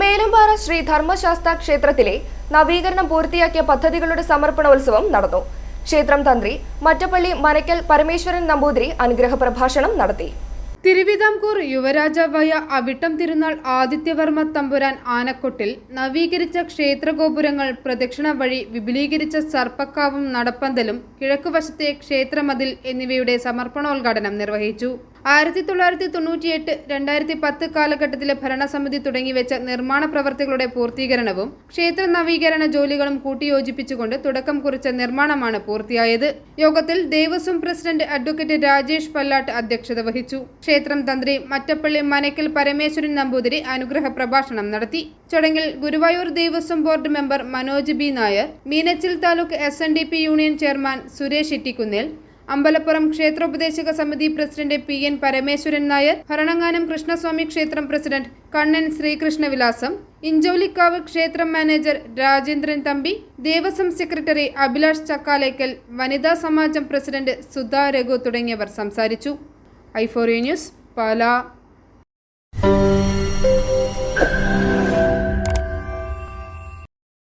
മേലുംപാറ ശ്രീ ധർമ്മശാസ്ത്ര ക്ഷേത്രത്തിലെ നവീകരണം പൂർത്തിയാക്കിയ പദ്ധതികളുടെ സമർപ്പണോത്സവം നടന്നു. ക്ഷേത്രം തന്ത്രി മറ്റപ്പള്ളി മനക്കൽ പരമേശ്വരൻ നമ്പൂതിരി അനുഗ്രഹ പ്രഭാഷണം നടത്തി. തിരുവിതാംകൂർ യുവരാജാവായ അവിട്ടം തിരുനാൾ ആദിത്യവർമ്മ തമ്പുരാൻ ആനക്കൊട്ടിൽ നവീകരിച്ച ക്ഷേത്രഗോപുരങ്ങൾ പ്രദക്ഷിണ വഴി വിപുലീകരിച്ച സർപ്പക്കാവും നടപ്പന്തലും കിഴക്കുവശത്തെ ക്ഷേത്രമതിൽ എന്നിവയുടെ സമർപ്പണോദ്ഘാടനം നിർവഹിച്ചു. ആയിരത്തി തൊള്ളായിരത്തി തൊണ്ണൂറ്റിയെട്ട് രണ്ടായിരത്തി പത്ത് കാലഘട്ടത്തിലെ ഭരണസമിതി തുടങ്ങിവെച്ച നിർമ്മാണ പ്രവർത്തികളുടെ പൂർത്തീകരണവും ക്ഷേത്ര നവീകരണ ജോലികളും കൂട്ടിയോജിപ്പിച്ചുകൊണ്ട് തുടക്കം കുറിച്ച നിർമ്മാണമാണ് പൂർത്തിയായത്. യോഗത്തിൽ ദേവസ്വം പ്രസിഡന്റ് അഡ്വക്കേറ്റ് രാജേഷ് പല്ലാട്ട് അധ്യക്ഷത വഹിച്ചു. ക്ഷേത്രം തന്ത്രി മറ്റപ്പള്ളി മനക്കൽ പരമേശ്വരൻ നമ്പൂതിരി അനുഗ്രഹ പ്രഭാഷണം നടത്തി. ചടങ്ങിൽ Guruvayur Devaswom board member Manoj B Nair Meenachil taluk S union chairman Suresh Ittikkunnil Ambalappuram ക്ഷേത്രോപദേശക സമിതി president P N Parameswaran Nair Bharananganam Krishnaswamy ക്ഷേത്രം പ്രസിഡന്റ് കണ്ണൻ ശ്രീകൃഷ്ണവിലാസം ഇഞ്ചോലിക്കാവ് ക്ഷേത്രം മാനേജർ രാജേന്ദ്രൻ തമ്പി ദേവസ്വം സെക്രട്ടറി അഭിലാഷ് ചക്കാലേക്കൽ വനിതാ സമാജം പ്രസിഡന്റ് സുധാ രഘു തുടങ്ങിയവർ സംസാരിച്ചു. ഐ ഐഫോറി ന്യൂസ് പാലാ.